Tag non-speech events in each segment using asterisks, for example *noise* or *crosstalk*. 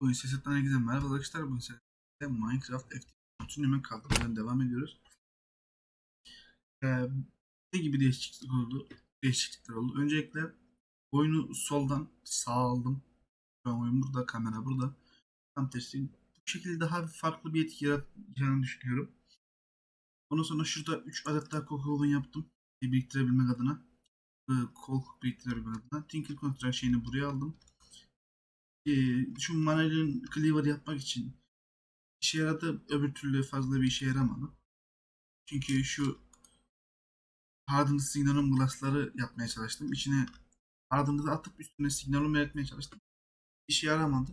Bu sesetten herkese merhaba arkadaşlar. Bu sesette Minecraft FTP hemen kaldırmadan devam ediyoruz. Ee, ne gibi değişiklik oldu? Değişiklikler oldu. Öncelikle oyunu soldan sağa aldım. Şu an oyun burada, kamera burada. Tam tersi. Bu şekilde daha farklı bir etki yaratacağını düşünüyorum. Ondan sonra şurada 3 adet daha Coca yaptım. Biriktirebilmek adına. Ee, Kol biriktirebilmek adına. Tinker Control şeyini buraya aldım eee, şu manuelin cleaver yapmak için işe yaradı. Öbür türlü fazla bir işe yaramadı. Çünkü şu hardened signalum glass'ları yapmaya çalıştım. İçine hardened'ı atıp üstüne signalum yaratmaya çalıştım. İşe yaramadı.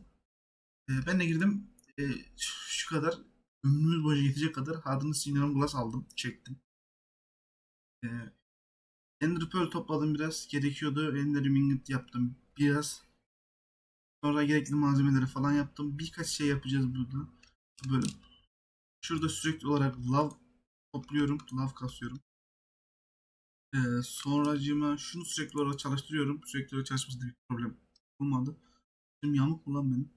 Eee, ben de girdim. eee, şu kadar ömrümüz boyunca yetecek kadar hardened signalum glass aldım. Çektim. Eee Ender Pearl topladım biraz. Gerekiyordu. Ender Ingot yaptım biraz. Sonra gerekli malzemeleri falan yaptım. Birkaç şey yapacağız burada. Böyle. Şurada sürekli olarak lav topluyorum. Lav kasıyorum. Ee, sonracığıma şunu sürekli olarak çalıştırıyorum. Sürekli olarak çalışmasında bir problem olmadı. Şimdi yamuk mu lan benim?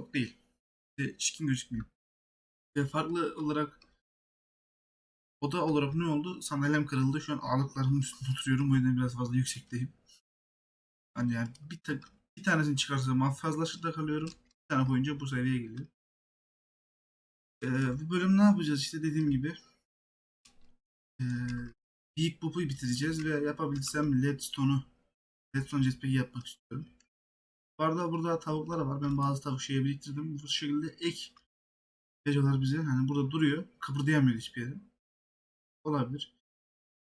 Yok değil. İşte çirkin gözükmüyor. Ve farklı olarak oda olarak ne oldu? Sandalyem kırıldı. Şu an ağırlıklarımın üstünde oturuyorum. Bu yüzden biraz fazla yüksekteyim. Hani yani bir, tek, bir tanesini çıkarsam fazla aşırıda kalıyorum. Bir tane boyunca bu seviyeye geliyor. Ee, bu bölüm ne yapacağız işte dediğim gibi. Ee, Big Bop'u bitireceğiz ve yapabilsem Leadstone'u Leadstone Jetpack'i yapmak istiyorum. Bu arada burada tavuklar var. Ben bazı tavuk şeyi biriktirdim. Bu şekilde ek veriyorlar bize. Hani burada duruyor. Kıpırdayamıyor hiçbir yere. Olabilir.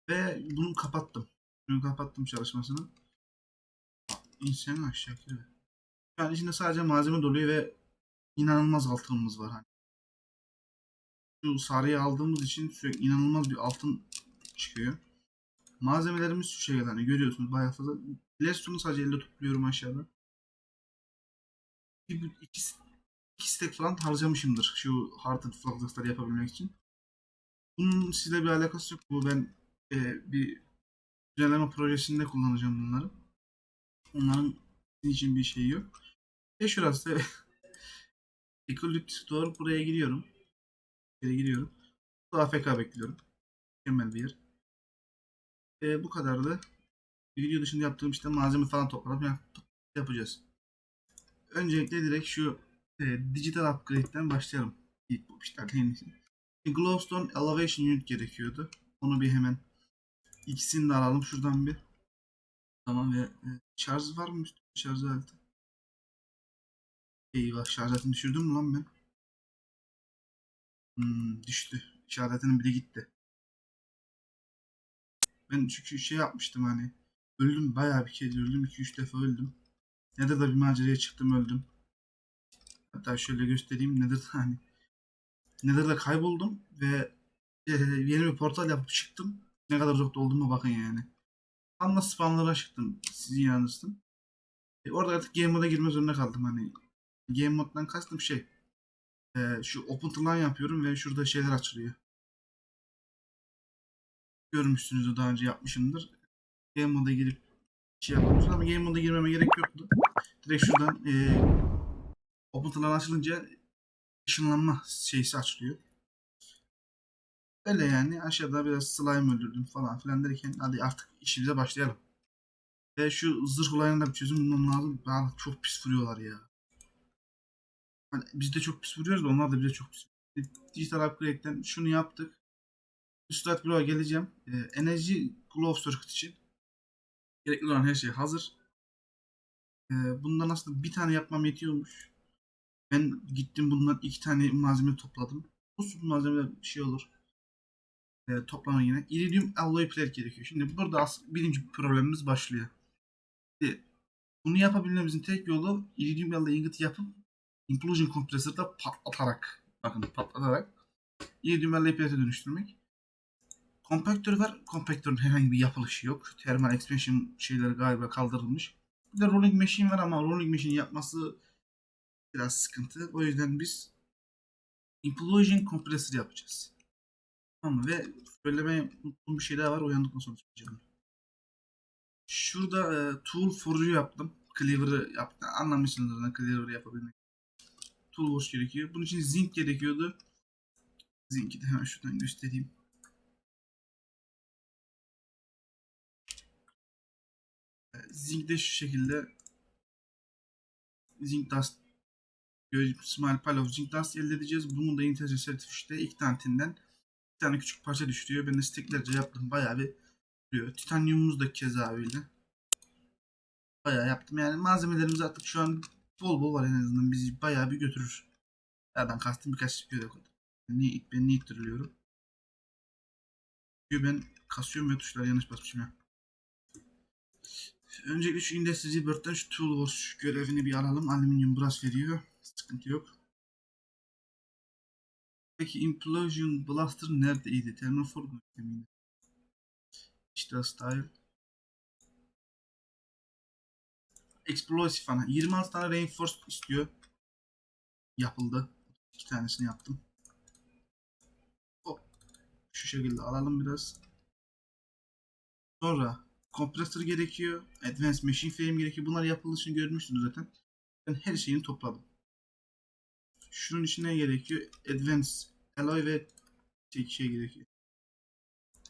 Ve bunu kapattım. Bunu kapattım çalışmasını. İnsan aşağı yukarı. Yani içinde sadece malzeme doluyor ve inanılmaz altınımız var. Hani. Şu sarıyı aldığımız için sürekli inanılmaz bir altın çıkıyor. Malzemelerimiz şu şekilde hani görüyorsunuz bayağı fazla. Lestone'u sadece elde topluyorum aşağıda. Bir, iki, iki stack falan harcamışımdır şu Hearted Fragrance'ları yapabilmek için. Bunun sizle bir alakası yok. Bu ben e, bir düzenleme projesinde kullanacağım bunları. Onların sizin için bir şey yok. Ve şurası *laughs* Ekolüptüs doğru buraya giriyorum. Buraya giriyorum. Burada AFK bekliyorum. Mükemmel bir yer. E, bu kadardı. Video dışında yaptığım işte malzeme falan topladım. Yani yapacağız. Öncelikle direkt şu e, digital upgrade'den başlayalım. İlk bu işte en iyisi. Bir Glowstone Elevation Unit gerekiyordu. Onu bir hemen ikisini de alalım şuradan bir. Tamam ve şarj var mı üstünde şarj aleti? Eyvah şarj düşürdüm mü lan ben? Hmm, düştü. İşaretinin biri gitti. Ben çünkü şey yapmıştım hani. Öldüm bayağı bir kez öldüm. 2-3 defa öldüm. Nedir da bir maceraya çıktım öldüm. Hatta şöyle göstereyim nedir de *laughs* hani. Nedir de kayboldum ve e, yeni bir portal yapıp çıktım. Ne kadar uzakta olduğuma bakın yani. Tam da spamlara çıktım. Sizin yanınızdım. E, orada artık game moda girme zorunda kaldım hani. Game moddan kastım şey. E, şu open tılan yapıyorum ve şurada şeyler açılıyor. Görmüşsünüzdür daha önce yapmışımdır. Game moda girip şey yapıyorsunuz ama game moda girmeme gerek yoktu. Direkt şuradan e, open tılan açılınca ışınlanma şeysi açılıyor. Öyle yani aşağıda biraz slime öldürdüm falan filan derken hadi artık işimize başlayalım. Ve şu zırh olayına da bir çözüm bulmam lazım. Daha çok pis vuruyorlar ya. Hani biz de çok pis vuruyoruz da onlar da bize çok pis. Digital Upgrade'den şunu yaptık. Üstad Gro'a geleceğim. Ee, enerji Glove Circuit için gerekli olan her şey hazır. Ee, bundan aslında bir tane yapmam yetiyormuş. Ben gittim bundan iki tane malzeme topladım. Bu malzeme bir şey olur e, toplama yine. Iridium alloy plate gerekiyor. Şimdi burada birinci problemimiz başlıyor. Şimdi bunu yapabilmemizin tek yolu iridium alloy ingot yapıp implosion kompresörde patlatarak bakın patlatarak iridium alloy plate'e dönüştürmek. Kompaktör var. Kompaktörün herhangi bir yapılışı yok. Thermal expansion şeyleri galiba kaldırılmış. Bir de rolling machine var ama rolling machine yapması biraz sıkıntı. O yüzden biz implosion kompresör yapacağız. Tamam ve söylemeye unuttuğum bir şey daha var. Uyandıktan sonra söyleyeceğim. Şurada e, tool forge'u yaptım. cleaver'ı yaptı. Anlamışsınızdır da cleaver'ı yapabilmek. Toolbox gerekiyor. Bunun için zinc gerekiyordu. Zinc'i de hemen şuradan göstereyim. Ee, Zinc de şu şekilde Zinc Dust Small Pile of Zinc Dust elde edeceğiz. Bunu da Intel Certificate'de ilk tanetinden bir tane küçük parça düşürüyor. Ben de steklerce yaptım. Bayağı bir duruyor. Titanyumumuz da keza öyle. Bayağı yaptım. Yani malzemelerimiz artık şu an bol bol var en azından. Bizi bayağı bir götürür. Nereden kastım birkaç görev kadar. Niye, ben niye ittiriliyorum? Çünkü ben kasıyorum ve tuşlara yanlış basmışım ya. Öncelikle şu Industry Bird'den şu Toolbox görevini bir alalım. Alüminyum brass veriyor. Sıkıntı yok. Peki Implosion Blaster? Terminal 4 miydi? İşte style. Explosive falan. 26 tane Reinforced istiyor. Yapıldı. İki tanesini yaptım. Hop. Şu şekilde alalım biraz. Sonra kompresör gerekiyor. Advanced Machine Frame gerekiyor. Bunlar yapılışını görmüştünüz zaten. Ben her şeyini topladım. Şunun için ne gerekiyor? Advanced Alloy ve şey gerekiyor.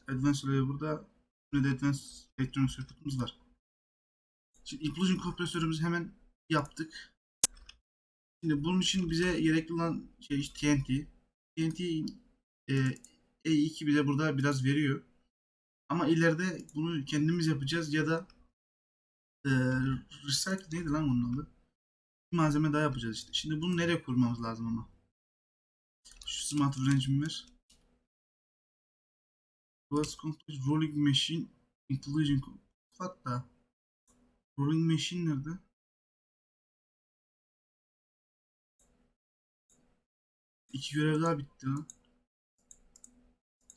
Advanced Alloy burada. Burada da Advanced Electronic Circuit'ımız var. Şimdi Implosion kompresörümüzü hemen yaptık. Şimdi bunun için bize gerekli olan şey işte TNT. TNT e, E2 bize burada biraz veriyor. Ama ileride bunu kendimiz yapacağız ya da e, recycle neydi lan bunun adı? Bir malzeme daha yapacağız işte. Şimdi bunu nereye kurmamız lazım ama? Şu smart wrench'im ver. Glass complete rolling machine intelligent hatta rolling machine nerede? İki görev daha bitti ha.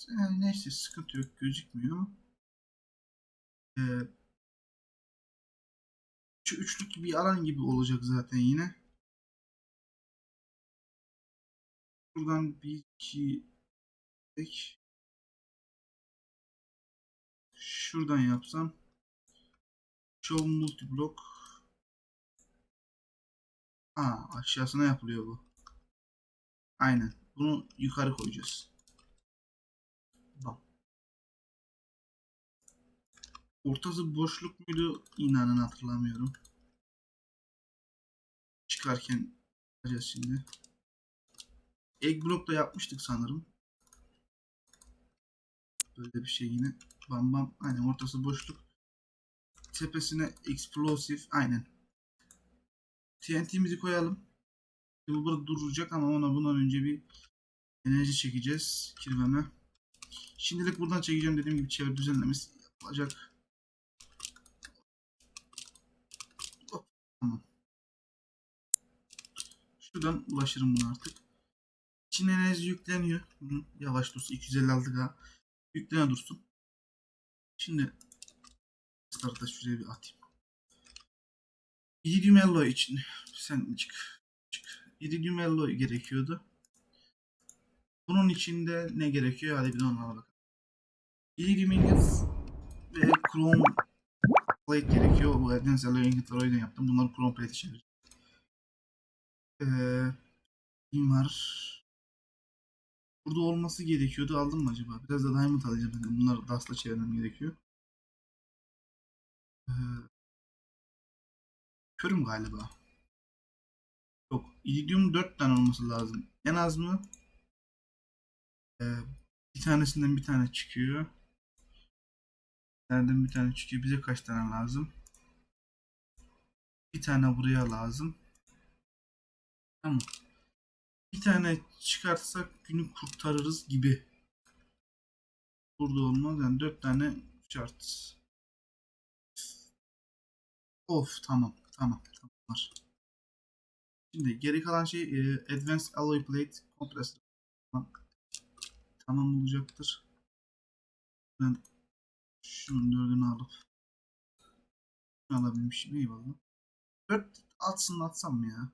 Yani neyse sıkıntı yok gözükmüyor ama. Ee, şu üçlük bir alan gibi olacak zaten yine. Buradan bir iki tek şuradan yapsam show multi block Aa, aşağısına yapılıyor bu. Aynen. Bunu yukarı koyacağız. Bak. Ortası boşluk muydu? İnanın hatırlamıyorum. Çıkarken yapacağız şimdi. Egg block da yapmıştık sanırım. Böyle bir şey yine. Bam bam. Aynen ortası boşluk. Tepesine explosive. Aynen. TNT'mizi koyalım. Bu burada duracak ama ona bundan önce bir enerji çekeceğiz kirveme. Şimdilik buradan çekeceğim dediğim gibi çevre düzenlemesi yapılacak. Tamam. Şuradan ulaşırım buna artık. İçine enerji yükleniyor. Hı, yavaş dursun. 256K yüklene dursun. Şimdi da şuraya bir atayım. Iridium Alloy için sen çık. çık. Iridium Alloy gerekiyordu. Bunun içinde ne gerekiyor? Hadi bir de ona bakalım. Iridium ingot ve chrome plate gerekiyor. Bu Advanced Alloy ingotları o yüzden yaptım. Bunları chrome plate çevireceğim. Ee, var? Burada olması gerekiyordu. Aldım mı acaba? Biraz da diamond alacağım. Yani bunları dust'la çevirmem gerekiyor. Ee, körüm galiba. Yok. Iridium 4 tane olması lazım. En az mı? Ee, bir tanesinden bir tane çıkıyor. Nereden bir tane çıkıyor? Bize kaç tane lazım? Bir tane buraya lazım. Tamam. Bir tane çıkartsak günü kurtarırız gibi. Burada olmaz. Yani dört tane şart. Of tamam. Tamam. Tamam. Şimdi geri kalan şey e, Advanced Alloy Plate Compressor. Tamam. olacaktır. Ben şunun dördünü alıp alabilmişim. Eyvallah. Dört atsın atsam mı ya?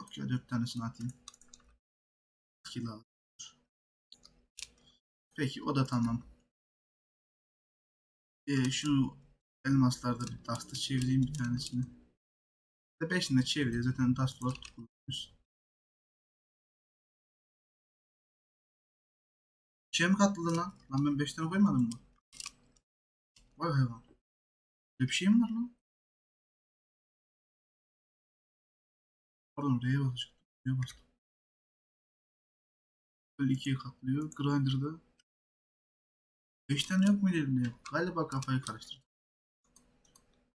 Yok ya dört tanesini atayım. İki daha. Peki o da tamam. Ee, şunu elmaslarda bir Dust'ı çevireyim bir tanesini. Beşini de çeviriyor. Zaten Dust Lord kullanıyoruz. Şey mi katladın lan? Lan ben 5 tane koymadım mı? Vay hayvan. Böyle bir şey mi var lan? Pardon R'ye basacağım. R'ye bastım. Böyle ikiye katlıyor. Grinder'da 5 tane yok muydu elinde? Galiba kafayı karıştırdım.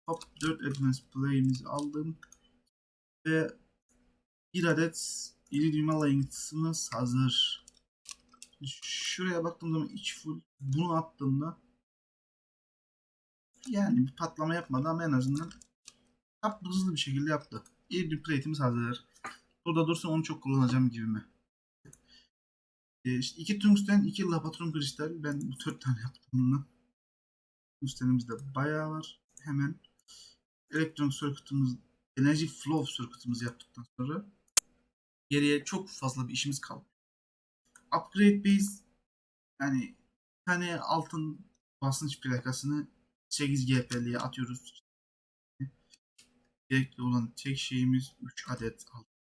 Hop 4 Advanced Play'imizi aldım. Ve bir adet Iridium Alliance'ımız hazır. Şuraya baktığım zaman iç full. Bunu attığımda yani bir patlama yapmadı ama en azından yaptı, hızlı bir şekilde yaptı. Iridium Plate'imiz hazır. Burada dursun onu çok kullanacağım gibime. E, işte iki tungsten, iki lapatron kristal. Ben 4 tane yaptım bundan. Tungstenimiz de bayağı var. Hemen elektron circuit'ımız, enerji flow circuit'ımızı yaptıktan sonra geriye çok fazla bir işimiz kaldı. Upgrade base yani bir tane altın basınç plakasını 8 GP'liye atıyoruz. Gerekli olan tek şeyimiz 3 adet altın.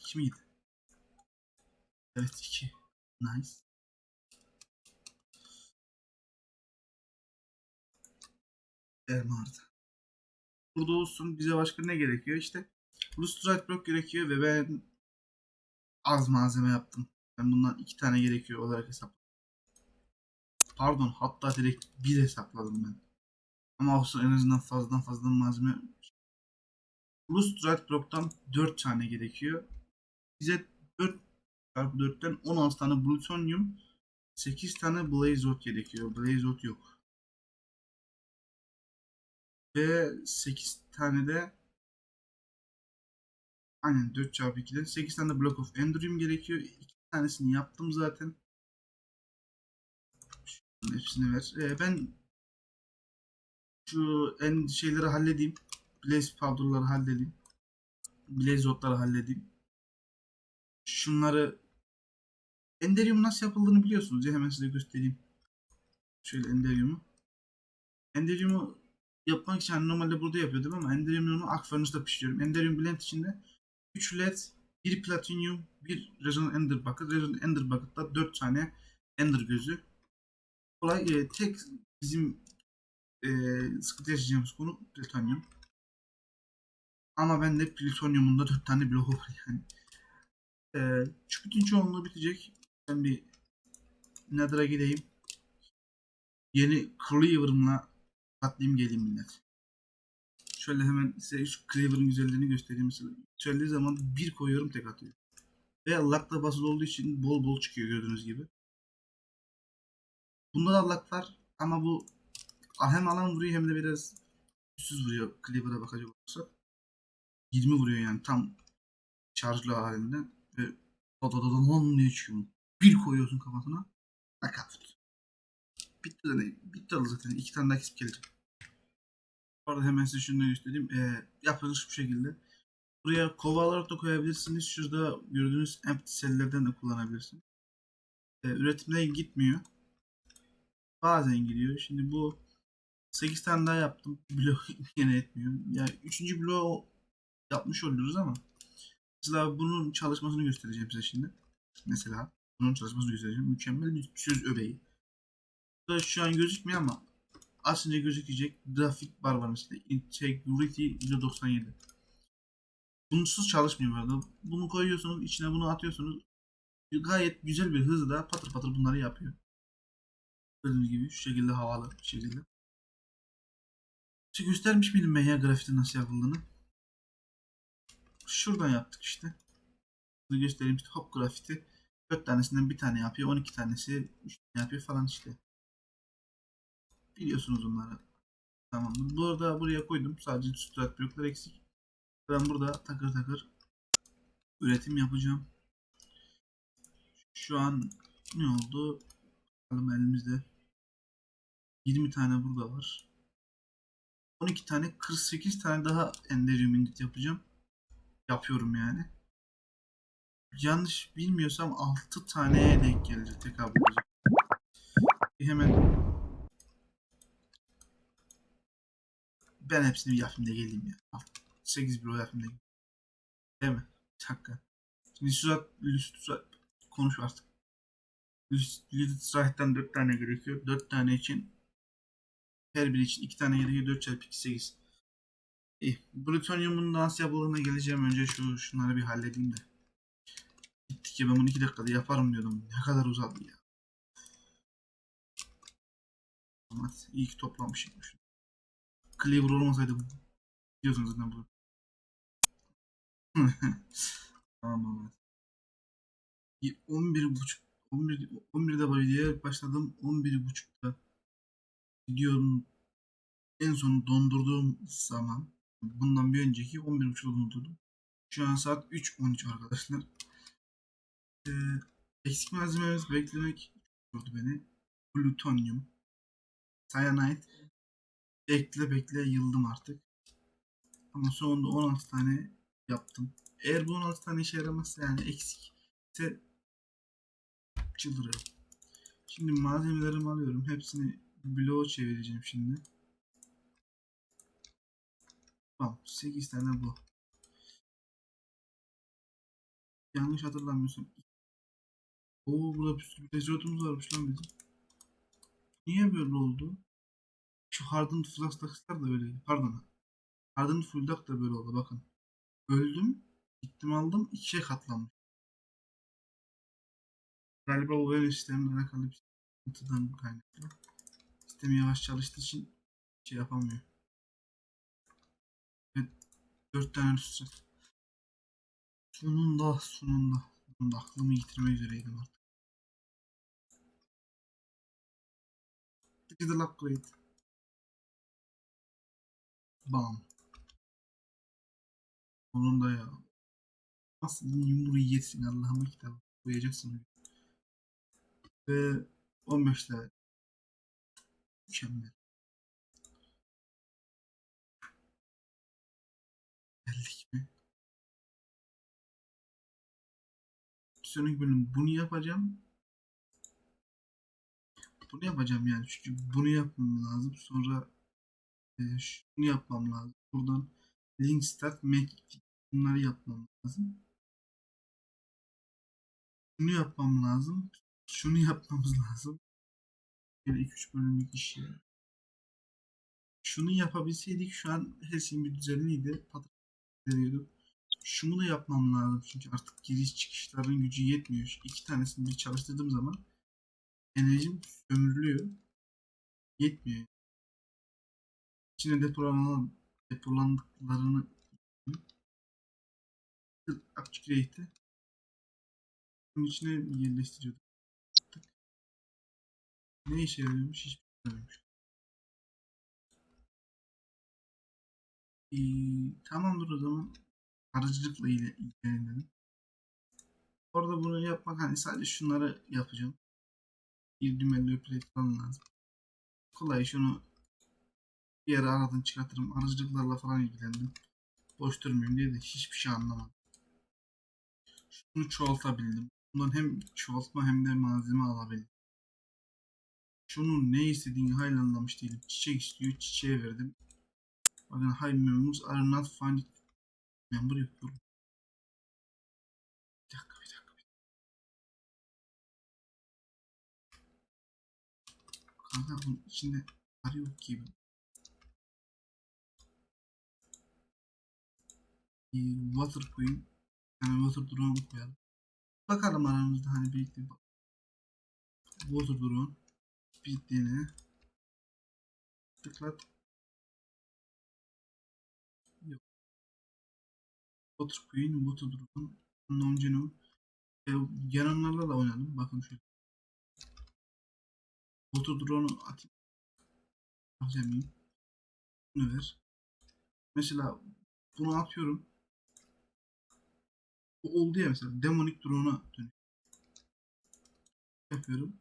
2 miydi? Evet 2. Nice. Ermar'da. Burada olsun bize başka ne gerekiyor? İşte Lustrite Block gerekiyor ve ben az malzeme yaptım. Ben bundan iki tane gerekiyor olarak hesapladım. Pardon hatta direkt bir hesapladım ben. Ama olsun en azından fazladan fazladan malzeme. Lustrite Block'tan 4 tane gerekiyor. Bize 4 çarpı 4'ten 16 tane plutonyum 8 tane blazot gerekiyor. Blazot yok. Ve 8 tane de aynen 4 çarpı 2'den 8 tane block of endurium gerekiyor. 2 tanesini yaptım zaten. Şunun hepsini ver. Ee, ben şu en şeyleri halledeyim. Blaze powder'ları halledeyim. Blazot'ları halledeyim. Şunları Enderium nasıl yapıldığını biliyorsunuz ya hemen size göstereyim. Şöyle Enderium'u. Enderium'u yapmak için hani normalde burada yapıyordum ama Enderium'u Akfurnace'da pişiriyorum. Enderium Blend içinde 3 led, 1 Platinum, 1 Resonant Ender Bucket. Resonant Ender Bucket'ta 4 tane Ender gözü. Kolay e, tek bizim e, sıkıntı yaşayacağımız konu Plutonium. Ama ben de Plutonium'un da 4 tane bloğu var yani. E, şu bütün çoğunluğu bitecek. Ben bir Nether'a gideyim. Yeni Cleaver'ımla atlayayım geleyim millet. Şöyle hemen size şu Cleaver'ın güzelliğini göstereyim mesela. Söylediği zaman bir koyuyorum tek atıyor. Ve lakta basılı olduğu için bol bol çıkıyor gördüğünüz gibi. Bunda da lak var ama bu hem alan vuruyor hem de biraz üstsüz vuruyor Cleaver'a bakacak olursak. 20 vuruyor yani tam charge'lı halinde ve dadadadan diye çıkıyor. Bir koyuyorsun kafasına. Nakavt. Bitti zaten. Bitti oldu zaten. İki tane daha kesip gelecek. Bu arada hemen size şunu da göstereyim. Ee, yapılış bu şekilde. Buraya kova olarak da koyabilirsiniz. Şurada gördüğünüz empty cell'lerden de kullanabilirsiniz. Ee, üretimde gitmiyor. Bazen gidiyor. Şimdi bu 8 tane daha yaptım. *laughs* Blok yine etmiyor. Yani 3. bloğu yapmış oluyoruz ama mesela bunun çalışmasını göstereceğim size şimdi. Mesela bunun çalışmasını göstereceğim. Mükemmel bir söz öbeği. Bu da şu an gözükmüyor ama aslında gözükecek grafik bar var mesela. Integrity %97. Bunsuz çalışmıyor bu arada. Bunu koyuyorsunuz, içine bunu atıyorsunuz. Gayet güzel bir hızla patır patır bunları yapıyor. Gördüğünüz gibi şu şekilde havalı bir şekilde. İşte göstermiş miydim ben ya grafiti nasıl yapıldığını? Şuradan yaptık işte. Bunu göstereyim işte hop grafiti. 4 tanesinden bir tane yapıyor. 12 tanesi 3 tane yapıyor falan işte. Biliyorsunuz onları. Tamam. Bu arada buraya koydum. Sadece strat bloklar eksik. Ben burada takır takır üretim yapacağım. Şu an ne oldu? Bakalım elimizde. 20 tane burada var. 12 tane 48 tane daha Enderium Ingot yapacağım. Yapıyorum yani. Yanlış bilmiyorsam 6 taneye denk gelecek tekabül edecek. Hemen Ben hepsini bir yapayım da geleyim ya. 8 bir o yapayım da geleyim. Değil mi? Hakika. Şimdi Lüstrat konuş artık. Lüstrat'tan 4 tane gerekiyor. 4 tane için her biri için 2 tane gerekiyor. 4 çarpı 2 8. İyi. Plütonyumun nasıl yapıldığına geleceğim. Önce şu şunları bir halledeyim de. Gittik ya ben bunu 2 dakikada yaparım diyordum. Ne kadar uzadı ya. Ama iyi ki toplamışım. Cleaver olmasaydı biliyorsunuz zaten bu. *laughs* tamam ama. 11 buçuk 11 11'de bu videoya başladım. 11 buçukta videonun en son dondurduğum zaman bundan bir önceki 11 buçukta dondurdum. Şu an saat 3.13 arkadaşlar. Ee, eksik malzememiz beklemek yordu beni. Plutonyum. Cyanide. Bekle bekle yıldım artık. Ama sonunda 16 tane yaptım. Eğer bu 16 tane işe yaramazsa yani eksik ise. Şimdi malzemelerimi alıyorum. Hepsini bloğa çevireceğim şimdi. Tamam. 8 tane bu. Yanlış hatırlamıyorsam. Oo burada bir sürü tezotumuz varmış lan bizim. Niye böyle oldu? Şu Hardened Flask'takiler de öyleydi. Pardon. Hardened Full'dak da böyle oldu bakın. Öldüm. Gittim aldım. ikiye katlanmış. Galiba o böyle sistemle alakalı bir sıkıntıdan kaynaklı. Sistem yavaş çalıştığı için şey yapamıyor. Dört tane üstü. Sonunda sonunda. Sonunda aklımı yitirmek üzereydim artık. Digital upgrade. Bam. Sonunda ya. Nasıl yumruğu yesin Allah'ıma kitabı. Koyacaksın. Ve 15 level. Mükemmel. Geldik mi? Sonraki bölüm bunu yapacağım. Bunu yapacağım yani çünkü bunu yapmam lazım. Sonra e, şunu yapmam lazım. Buradan link start make bunları yapmam lazım. Şunu yapmam *laughs* lazım. Şunu yapmamız lazım. Bir 2-3 bölümlük iş ya. Şunu yapabilseydik şu an her şeyin bir düzenliydi. Patlatıyorduk. Şunu da yapmam lazım çünkü artık giriş çıkışların gücü yetmiyor. İki tanesini bir çalıştırdığım zaman enerjim sömürülüyor. Yetmiyor. İçine depolanan depolandıklarını upgrade'i bunun içine yerleştiriyorduk. Ne işe yarıyormuş hiç bilmiyormuş. Ee, tamamdır o zaman. Arıcılıkla ile ilgilenelim. Orada bunu yapmak hani sadece şunları yapacağım. Bir dümenli plate falan lazım. Kolay şunu bir yere aradan çıkartırım. Arıcılıklarla falan ilgilendim. Boş durmayayım diye de hiçbir şey anlamadım. Şunu çoğaltabildim. Bundan hem çoğaltma hem de malzeme alabildim. Şunun ne istediğini hayal anlamış değilim. Çiçek istiyor. Çiçeğe verdim. High members are not find member. Bir dakika bir dakika. Bir dakika. Kanka bunun içinde arı yok gibi. Ee, water koyayım. Yani water drone koyalım. Bakalım aramızda hani birlikte bir. Water drone. Bittiğini. Tıklat. Water Queen, Water Drone, Unknown Genome. E, yanımlarla da oynadım. Bakın şöyle. Water Drone'u atayım. Harcamayayım. Bunu ver. Mesela bunu atıyorum. Bu oldu ya mesela. Demonic Drone'a dönüyor. Yapıyorum.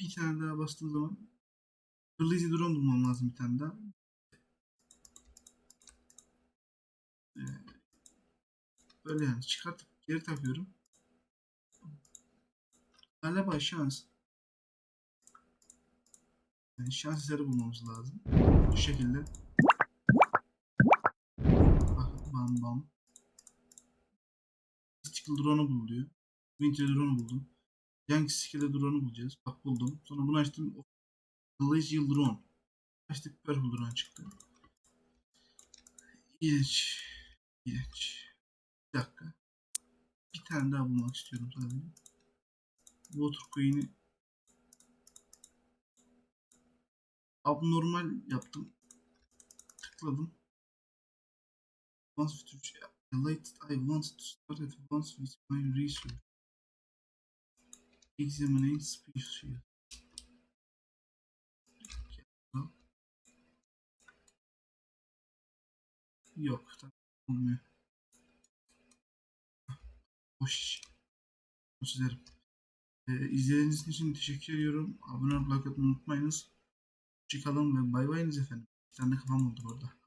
Bir tane daha bastığım zaman Lazy Drone bulmam lazım bir tane daha. Ee, böyle yani çıkartıp geri takıyorum. Galiba şans. Yani şans eseri bulmamız lazım. Bu şekilde. Bam bam. Mystical Drone'u bul diyor. Winter Drone'u buldum. Young Skill'e Drone'u bulacağız. Bak buldum. Sonra bunu açtım. Glacial Drone. Açtık Purple Drone çıktı. İğrenç. İğrenç. Bir dakika. Bir tane daha bulmak istiyorum sadece. Water Queen'i abnormal yaptım. Tıkladım. Once with related, I wanted to start at once with my research. Examining species. Yok. Tamam. Olmuyor. Boş iş. Çizerim. Ee, izlediğiniz için teşekkür ediyorum. Abone olmayı like atmayı unutmayınız. Çıkalım ve bay bayınız efendim. Bir tane kafam oldu burada.